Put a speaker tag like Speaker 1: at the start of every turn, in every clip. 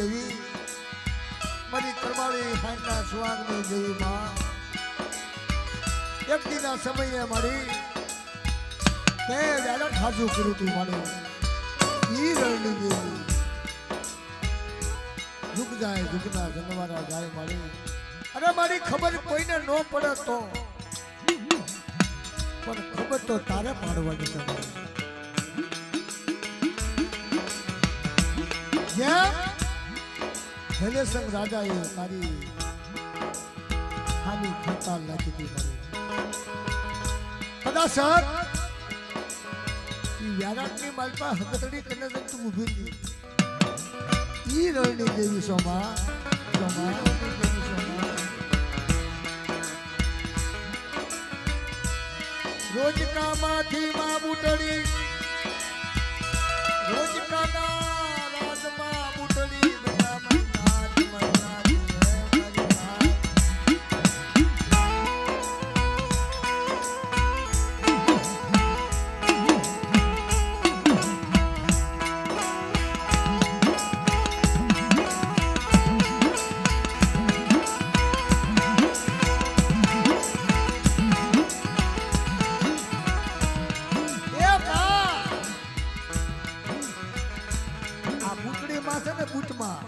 Speaker 1: દેવી મારી કરમાળી હાંડના સુહાગની જેવી માં. દીના સમયે મારી તે વ્યાલા ખાજુ કર્યું તું મારે. ઈ રણની ઝુક જાય ઝુકના જનવારા જાય મારી. અરે મારી ખબર કોઈને ન પડે તો. પણ ખબર તો તારે પાડવાની છે મારી. ભૈલેસંગ રાજાએ તારી ખાલી ખડતાલ નાખી હતી મારી. કદાચ ઈ વ્યારાટની માલપા હગતડી કરીને તું ઊભી હતી ઈ રણની દેવી સોમા સોમા. રણની રોજ કામાંથી માં બુટડી રોજ બુટડીમાં બૂટમાં.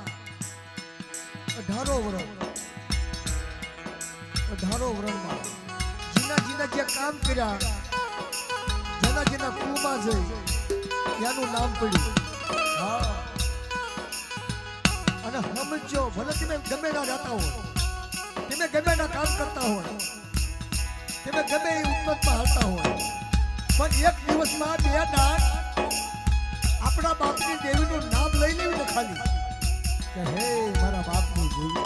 Speaker 1: અઢારો વર્ષ અઢારો વર્ષમાં જીના જીના જે કામ કર્યા, જેના જેના કુમાં જઈ, ત્યાંનું નામ પડ્યું. હા. અને સમજો ભલે તમે ગમે ના રહેતા હોય, તમે ગમે ના કામ કરતા હોય, તમે ગમે એ ઉત્પત્તિમાં હાલતા હોય, પણ એક દિવસમાં બે દાન આપણા બાપની દેવીનું નામ લઈ લેવી ખાલી હે મારા બાપની દેવી.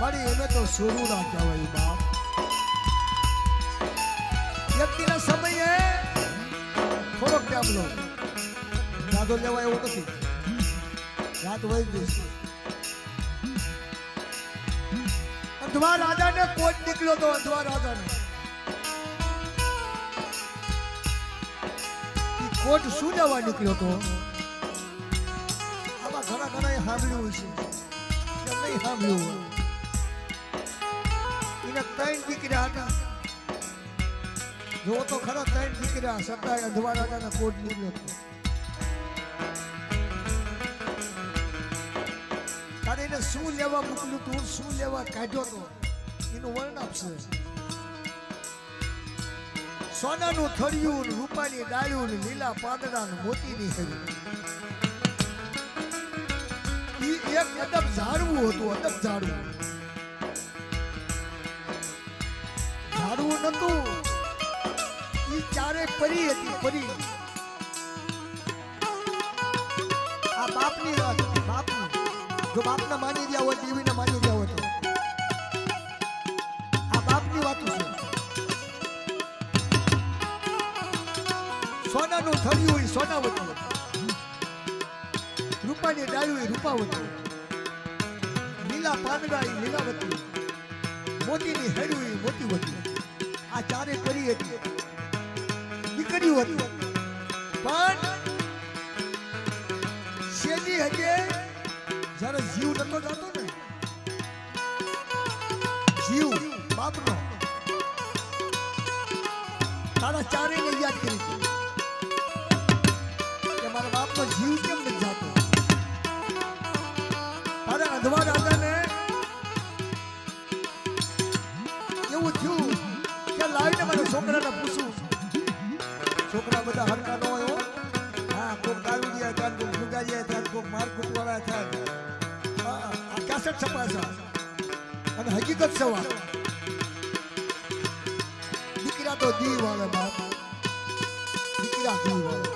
Speaker 1: મારી એને તો સોરું ના કહેવાય બાપ. વ્યક્તિના સમયે થોડોક ટાઈમ લો. જાદો લેવા એવું નથી. યાદ વહી જશે અંધવા રાજાને કોટ નીકળ્યો તો અંધવા રાજાને. કોટ શું લેવા નીકળ્યો તો? આમાં ઘણા ઘણા એ સાંભળ્યું છે કે નહીં સાંભળ્યું? એને ત્રણ દીકરા હતા. જો તો ખરા ત્રણ દીકરા છતાંય અંધવા હતા કોટ નીકળ્યો હતો એને શું લેવા મોકલ્યું તું? શું લેવા કાઢ્યો તો? એનું વર્ણ આપશે. સોનાનું થળિયું રૂપાની ડાળ્યું લીલા પાંદડા મોતીની હેવી ઈ એક અદબ ઝાડવું હતું, અદબ ઝાડવું. ઝાડવું નતું ઈ ચારે પરી હતી, પરી. આ બાપની વાત, બાપની. જો બાપના માની રહ્યા હોય દેવીને માની રહ્યા હોય સોનાનું થળિયું હોય સોના સોનાવતી રૂપાની ડાળી હોય, રૂપાવતી લીલા પાંદડા લીલા લીલાવતી મોતીની એ મોતી મોતીવતી આ ચારે કરી હતી. દીકરીઓ હતી. પણ શેલી હજે જ્યારે જીવ નતો જતો ને, જીવ બાપનો, તારા ચારેયને યાદ કરી તારા અંધવા ને એવું થયું કે લાવીને મારા છોકરાને પૂછું. છોકરા બધા હરકા ન હોય હા. કોક દારૂ ગયા ત્યાં કોક જુગા જાય થાય કોક મારકુટ વાળા થાય હા, આ કેસેટ છપાશે અને હકીકત વાત દીકરા તો દી વાળે બાપ. દીકરા દી વાળે.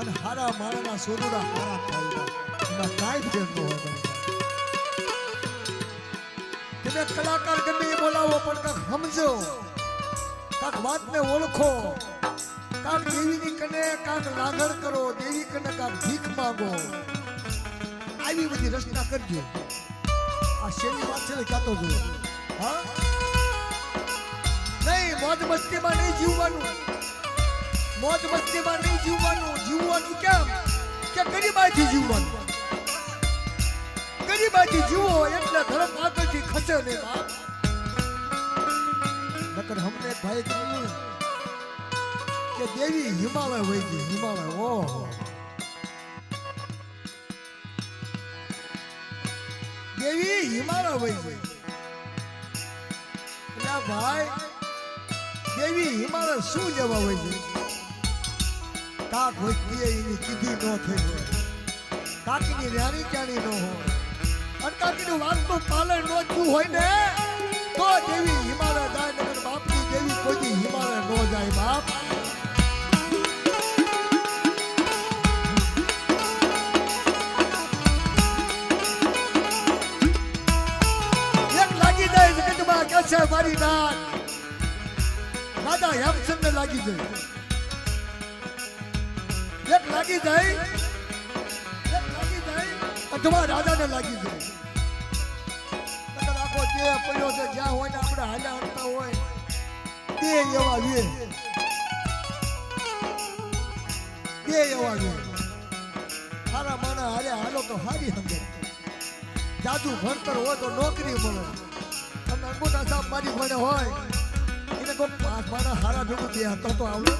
Speaker 1: અને હારા મારાના સોનુડા હારા થાય. એમાં કાંઈ ફેર ન હોય. તમે કલાકાર ગમે એ બોલાવો પણ કાંક સમજો કાંક વાતને ઓળખો કાંક દેવીની કને કાંક લાગણ કરો દેવી કને કાંક ભીખ માંગો આવી બધી રચના કરજો આ શેની વાત છે ને કહેતો જો હા નહીં મોજ મસ્તીમાં નહીં જીવવાનું મોજ મસ્તીમાં નહીં જીવવાનું જીવવાનું કેમ ગરીબાઈથી જીવવાનું ગરીબાઈથી જીવો એટલે ધર્મ આગળથી ખસે નહીં બાપ. નકર હમને ભાઈ કહ્યું કે દેવી હિમાલય વહી ગઈ, હિમાલય, ઓહો. દેવી હિમાલય વહી ગઈ. એટલે ભાઈ દેવી હિમાલય શું લેવા વહી ગઈ? કાક વસ્તી એની કીધી ન થઈ હોય, કાકીની રાણી ચાણી ન હોય. કાકીનું વાતનું પાલન ન થયું હોય ને, તો દેવી હિમાલય જાય નગર બાપની દેવી કોઈ હિમાલય ન જાય બાપ. છે મારી નાક રાધા હેમચંદ્ર લાગી જાય. લાગી જાય, એક લાગી જાય અથવા રાધાને લાગી જાય. આખો દેહ પડ્યો છે, જ્યાં હોય ને આપણે હાલ્યા હટતા હોય. તે એવા વીર તે એવા વીર હારા માણા હારે હાલો તો હારી સમજે જાદુ ભણતર હોય તો નોકરી મળે. અને અંગુઠા સાહેબ મારી ભણે હોય, એને કોઈ પાંચ માણા હારા ભેગું બે તો આવડે.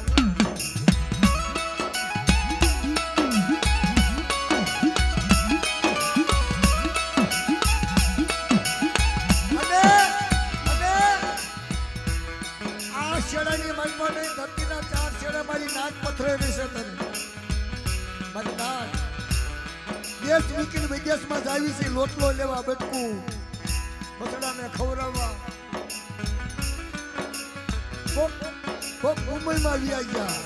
Speaker 1: આ શેડાની મનમાં નહીં ધરતીના ચાર શેડા મારી નાક પથરે વિશે તને. મારી નાક દેશ વિકીન વિદેશમાં જાવી છે, લોટલો લેવા બટકું. બસડાને ખવડાવવા. કોક કોક મુંબઈમાં વ્યા ગયા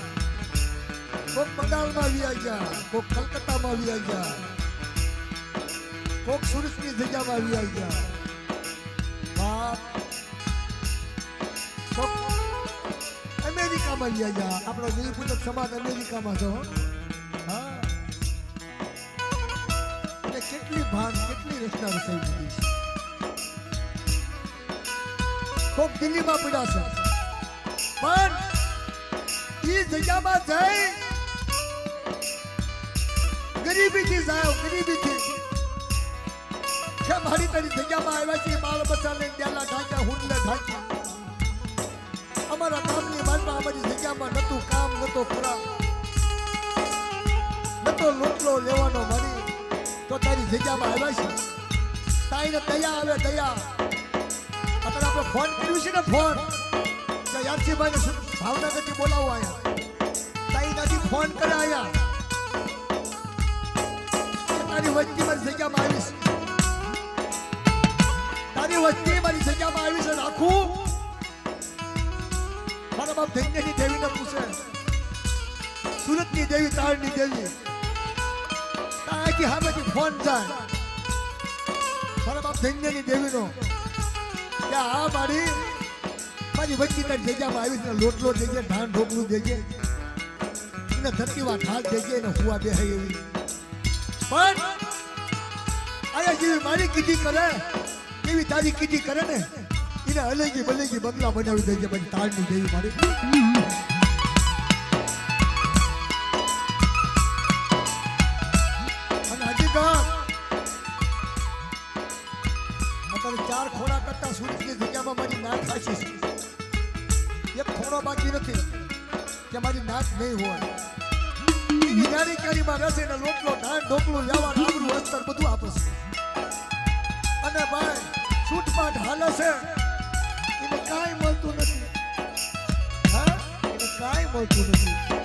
Speaker 1: કોક બંગાળમાં વ્યા ગયા કોક કલકત્તામાં વ્યા ગયા કોક સુરતની જગ્યામાં વ્યા ગયા બાપ કોક અમેરિકામાં વ્યા ગયા આપણો નિપુજક સમાજ અમેરિકામાં છો કેટલી ભાન કેટલી રચના રચાઈ દીધી કોક દિલ્હીમાં પડ્યા છે પણ એ જગ્યામાં જઈ ગરીબીથી જાય ગરીબીથી મારી તારી જગ્યામાં આવ્યા છે બાળ બચ્ચા લઈને ડેલા ઢાંક્યા હુંડલે ઢાંક્યા અમારા બાજુમાં અમારી જગ્યામાં નતું કામ નતો ખરા. નતો લોટલો લેવાનો મારી. તો તારી જગ્યામાં આવ્યા છે? તાઈને દયા આવે, દયા. અત્યારે આપણે ફોન કર્યું છે ને ફોન કે યાદસીભાઈને ભાવનગરથી બોલાવો અહીંયા તાઈ નથી ફોન કરે આયા. તારી વસ્તી મારી જગ્યામાં આવી છે તારી વસ્તી મારી જગ્યામાં આવી છે રાખું મારા બાપ ધૈન્યની દેવીને પૂછે સુરતની દેવી તારની દેવી તાજી સામેથી ફોન જાય મારા બાપ ધૈન્યની દેવીનો કે આ મારી મારી વચ્ચે તારી જગ્યામાં આવી છે લોટલો દેજે ધાન ઢોકલું દેજે એને ધરતીવા ઠાલ દેજે એને હુવા બે એવી પણ અરે જેવી મારી કીધી કરે એવી તારી કીધી કરે ને એને અલેગી બલેગી બંગલા બનાવી દેજે બધી તાળની દેવી મારી ચાર છે નથી કે મારી નાક નહીં હોય નાની કેરીમાં રહેશે લોટલો ધાન ઢોકલું જવા આબરું અસ્તર બધું આપે અને છૂટપાટ હાલે છે. કાંઈ મળતું નથી. હા? એને કાંઈ મળતું નથી.